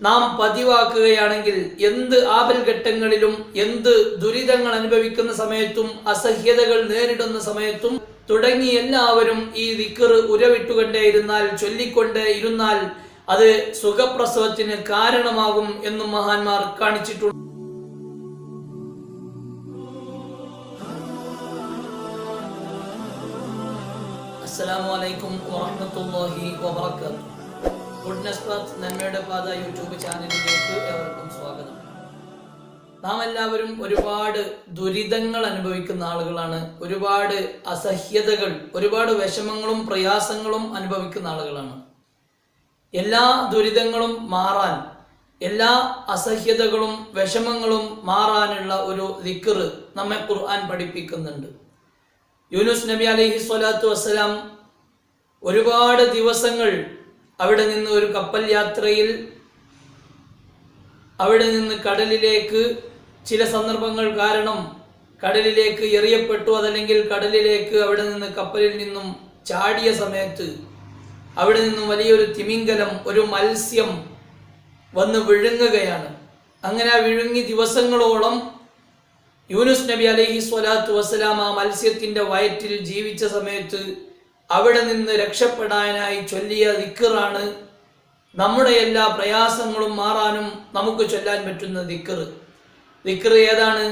നാം പതിവാക്കുകയാണെങ്കിൽ എന്ത് ആപൽഘട്ടങ്ങളിലും എന്ത് ദുരിതങ്ങൾ അനുഭവിക്കുന്ന സമയത്തും അസഹ്യതകൾ നേരിടുന്ന സമയത്തും തുടങ്ങി എല്ലാവരും ഈ ദിക്കർ ഉരവിട്ടുകൊണ്ടേയിരുന്നാൽ ചൊല്ലിക്കൊണ്ടേ ഇരുന്നാൽ അത് സുഖപ്രസവത്തിന് കാരണമാകും എന്നും മഹാന്മാർ കാണിച്ചിട്ടുണ്ട്. അസ്സലാമു അലൈക്കും വറഹ്മത്തുള്ളാഹി വബറകാതുഹു. ഗുഡ്നസ് പാത്ത് നന്മയുടെ പാത യൂട്യൂബ് ചാനലിലേക്ക് ഏവർക്കും സ്വാഗതം. നാം എല്ലാവരും ഒരുപാട് ദുരിതങ്ങൾ അനുഭവിക്കുന്ന ആളുകളാണ്. ഒരുപാട് അസഹ്യതകൾ ഒരുപാട് വിഷമങ്ങളും പ്രയാസങ്ങളും അനുഭവിക്കുന്ന ആളുകളാണ്. എല്ലാ ദുരിതങ്ങളും മാറാൻ എല്ലാ അസഹ്യതകളും വിഷമങ്ങളും മാറാനുള്ള ഒരു ദിക്കറ് നമ്മെ ഖുർആൻ പഠിപ്പിക്കുന്നുണ്ട്. യൂനുസ് നബി അലൈഹി സ്വലാത്തു വസ്സലാം ഒരുപാട് ദിവസങ്ങൾ അവിടെ നിന്ന് ഒരു കപ്പൽ യാത്രയിൽ അവിടെ നിന്ന് കടലിലേക്ക് ചില സന്ദർഭങ്ങൾ കാരണം കടലിലേക്ക് എറിയപ്പെട്ടു. അതല്ലെങ്കിൽ കടലിലേക്ക് അവിടെ നിന്ന് കപ്പലിൽ നിന്നും ചാടിയ സമയത്ത് അവിടെ നിന്നും വലിയൊരു തിമിംഗലം ഒരു മത്സ്യം വന്ന് വിഴുങ്ങുകയാണ്. അങ്ങനെ ആ വിഴുങ്ങി ദിവസങ്ങളോളം യൂനുസ് നബി അലഹി സ്വലാത്തു വസ്സലാം ആ മത്സ്യത്തിന്റെ വയറ്റിൽ ജീവിച്ച സമയത്ത് അവിടെ നിന്ന് രക്ഷപ്പെടാനായി ചൊല്ലിയ ദിക്കറാണ് നമ്മുടെ എല്ലാ പ്രയാസങ്ങളും മാറാനും നമുക്ക് ചൊല്ലാൻ പറ്റുന്ന ദിക്കർ ദിക്കർ ഏതാണ്?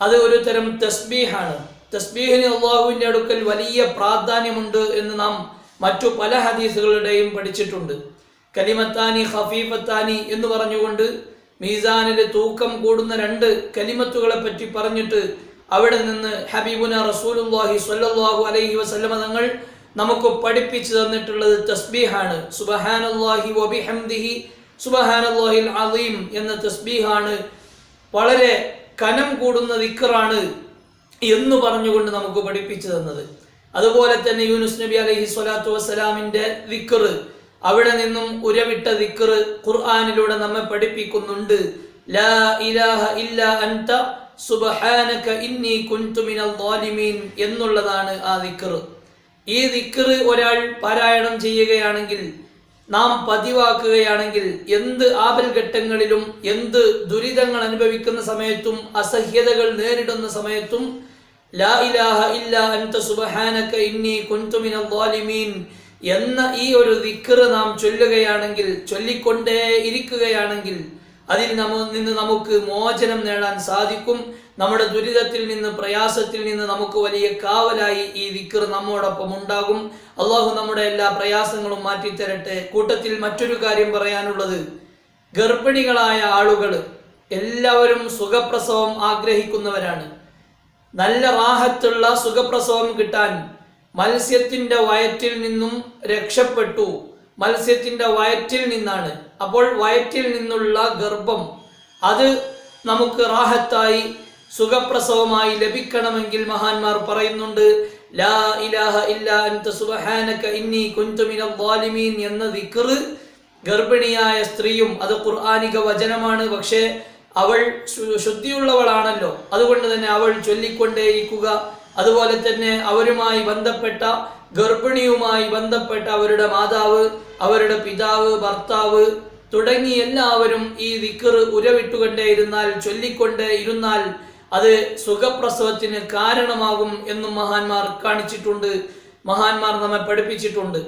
അത് ഒരു തരം തസ്ബീഹാണ്. തസ്ബീഹിന് അള്ളാഹുവിന്റെ അടുക്കൽ വലിയ പ്രാധാന്യമുണ്ട് എന്ന് നാം മറ്റു പല ഹദീസുകളുടെയും പഠിച്ചിട്ടുണ്ട്. കലിമത്താനി ഹഫീഫത്താനി എന്ന് പറഞ്ഞുകൊണ്ട് മീസാനിലെ തൂക്കം കൂടുന്ന രണ്ട് കലിമത്തുകളെ പറ്റി പറഞ്ഞിട്ട് അവിടെ നിന്ന് ഹബീബുന റസൂലുല്ലാഹി സ്വല്ലല്ലാഹു അലൈഹി വസല്ലമ തങ്ങൾ നമുക്ക് പഠിപ്പിച്ചു തന്നിട്ടുള്ളത് തസ്ബീഹാണ്. സുബഹാനല്ലാഹി വബിഹംദിഹി അലീം എന്ന തസ്ബീഹാണ്. വളരെ കനം കൂടുന്ന ദിക്കറാണ് എന്ന് പറഞ്ഞുകൊണ്ട് നമുക്ക് പഠിപ്പിച്ചു തന്നത്. അതുപോലെ തന്നെ യൂനുസ് നബി അലഹി സ്വലാത്തു വസ്സലാമിന്റെ ദിക്കറ് അവിടെ നിന്നും ഉരവിട്ട ദിക്കറ് ഖുർആാനിലൂടെ നമ്മെ പഠിപ്പിക്കുന്നുണ്ട്. ലാ ഇലാഹ ഇല്ല അൻത ഇന്നി മിനൽ എന്നുള്ളതാണ് ആ ദിക്കറ് ഈ ദിക്കറ് ഒരാൾ പാരായണം ചെയ്യുകയാണെങ്കിൽ നാം പതിവാക്കുകയാണെങ്കിൽ എന്ത് ആപൽഘട്ടങ്ങളിലും എന്ത് ദുരിതങ്ങൾ അനുഭവിക്കുന്ന സമയത്തും അസഹ്യതകൾ നേരിടുന്ന സമയത്തും ലാ ഇലാഹ ഇല്ല അൻത സുബ്ഹാനക ഇന്നി കുൻതു മിനൽ ളാലിമീൻ എന്ന ഈ ഒരു ദിക്കറ് നാം ചൊല്ലുകയാണെങ്കിൽ ചൊല്ലിക്കൊണ്ടേ ഇരിക്കുകയാണെങ്കിൽ അതിൽ നമ്മ നിന്ന് നമുക്ക് മോചനം നേടാൻ സാധിക്കും. നമ്മുടെ ദുരിതത്തിൽ നിന്ന് പ്രയാസത്തിൽ നിന്ന് നമുക്ക് വലിയ കാവലായി ഈ ദിക്കർ നമ്മോടൊപ്പം ഉണ്ടാകും. അള്ളാഹു നമ്മുടെ എല്ലാ പ്രയാസങ്ങളും മാറ്റിത്തരട്ടെ. കൂട്ടത്തിൽ മറ്റൊരു കാര്യം പറയാനുള്ളത്. ഗർഭിണികളായ ആളുകൾ എല്ലാവരും സുഖപ്രസവം ആഗ്രഹിക്കുന്നവരാണ്. നല്ല റാഹത്തുള്ള സുഖപ്രസവം കിട്ടാൻ മത്സ്യത്തിന്റെ വയറ്റിൽ നിന്നും രക്ഷപ്പെട്ടു. മത്സ്യത്തിന്റെ വയറ്റിൽ നിന്നാണ് അപ്പോൾ വയറ്റിൽ നിന്നുള്ള ഗർഭം അത് നമുക്ക് റാഹത്തായി സുഖപ്രസവമായി ലഭിക്കണമെങ്കിൽ മഹാന്മാർ പറയുന്നുണ്ട് ലാ ഇലാഹ ഇല്ല അൻത സുബ്ഹാനക ഇന്നി കുൻതു മിനൽ ളാലിമീൻ എന്ന ദിക്റ് ഗർഭിണിയായ സ്ത്രീയും അത് ഖുർആാനിക വചനമാണ്. പക്ഷേ അവൾ ശുദ്ധിയുള്ളവളാണല്ലോ. അതുകൊണ്ട് തന്നെ അവൾ ചൊല്ലിക്കൊണ്ടേയിരിക്കുക. അതുപോലെ തന്നെ അവരുമായി ബന്ധപ്പെട്ട ഗർഭിണിയുമായി ബന്ധപ്പെട്ട അവരുടെ മാതാവ് അവരുടെ പിതാവ് ഭർത്താവ് തുടങ്ങി എല്ലാവരും ഈ ദിക്കർ ഉരവിട്ടുകൊണ്ടേയിരുന്നാൽ ചൊല്ലിക്കൊണ്ടേ ഇരുന്നാൽ അത് സുഖപ്രസവത്തിന് കാരണമാകും എന്നും മഹാന്മാർ കാണിച്ചിട്ടുണ്ട്. മഹാന്മാർ നമ്മെ പഠിപ്പിച്ചിട്ടുണ്ട്.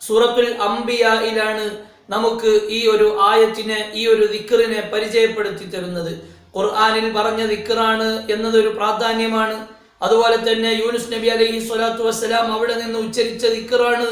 സൂറത്തുൽ അംബിയയിലാണ് നമുക്ക് ഈ ഒരു ആയത്തിനെ ഈ ഒരു ദിക്കറിനെ പരിചയപ്പെടുത്തി തരുന്നത്. ഖുർആാനിൽ പറഞ്ഞ ദിക്കറാണ് എന്നതൊരു പ്രാധാന്യമാണ്. അതുപോലെ തന്നെ യൂനുസ് നബി അലൈഹി സ്വലാത്തു വസ്സലാം അവിടെ നിന്ന് ഉച്ചരിച്ച ദിക്കറാണ്.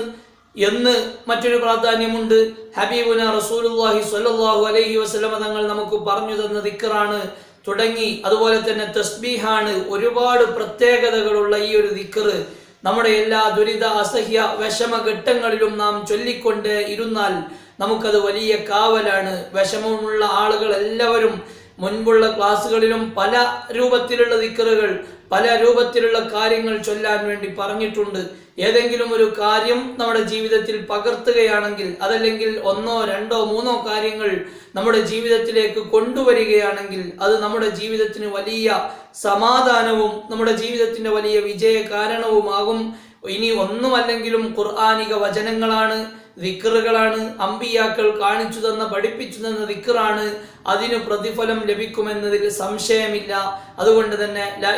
എന്ന് മറ്റൊരു പ്രാധാന്യമുണ്ട്. ഹബീബുന റസൂലുള്ളാഹി സ്വല്ലല്ലാഹു അലൈഹി വസല്ലമ തങ്ങൾ നമുക്ക് പറഞ്ഞു തന്ന ദിക്കറാണ് തുടങ്ങി അതുപോലെ തന്നെ തസ്ബീഹാണ്. ഒരുപാട് പ്രത്യേകതകളുള്ള ഈ ഒരു ദിക്കറ് നമ്മുടെ എല്ലാ ദുരിത അസഹ്യ വിഷമ ഘട്ടങ്ങളിലും നാം ചൊല്ലിക്കൊണ്ട് ഇരുന്നാൽ നമുക്കത് വലിയ കാവലാണ്. വിഷമമുള്ള ആളുകൾ എല്ലാവരും മുൻപുള്ള ക്ലാസ്സുകളിലും പല രൂപത്തിലുള്ള ദിക്കറുകൾ പല രൂപത്തിലുള്ള കാര്യങ്ങൾ ചൊല്ലാൻ വേണ്ടി പറഞ്ഞിട്ടുണ്ട്. ഏതെങ്കിലും ഒരു കാര്യം നമ്മുടെ ജീവിതത്തിൽ പകർത്തുകയാണെങ്കിൽ അതല്ലെങ്കിൽ ഒന്നോ രണ്ടോ മൂന്നോ കാര്യങ്ങൾ നമ്മുടെ ജീവിതത്തിലേക്ക് കൊണ്ടുവരികയാണെങ്കിൽ അത് നമ്മുടെ ജീവിതത്തിന് വലിയ സമാധാനവും നമ്മുടെ ജീവിതത്തിന്റെ വലിയ വിജയ കാരണവുമാകും ഇനി ഒന്നുമല്ലെങ്കിലും ഖുർആാനിക വചനങ്ങളാണ് ദിക്കറുകളാണ് അമ്പിയാക്കൾ കാണിച്ചു തന്ന പഠിപ്പിച്ചു തന്ന ദിക്കറാണ് അതിന് പ്രതിഫലം ലഭിക്കുമെന്നതിൽ സംശയമില്ല. അതുകൊണ്ട് തന്നെ ലാ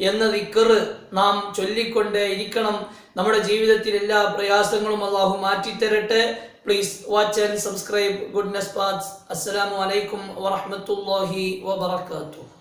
എന്ന ദിക്കർ നാം ചൊല്ലിക്കൊണ്ടേ ഇരിക്കണം. നമ്മുടെ ജീവിതത്തിൽ എല്ലാ പ്രയാസങ്ങളും അള്ളാഹു മാറ്റിത്തരട്ടെ. Please watch and subscribe goodness paths അസ്സലാമു അലൈക്കും വാഹമത്തല്ലാഹി വബറകാതുഹു.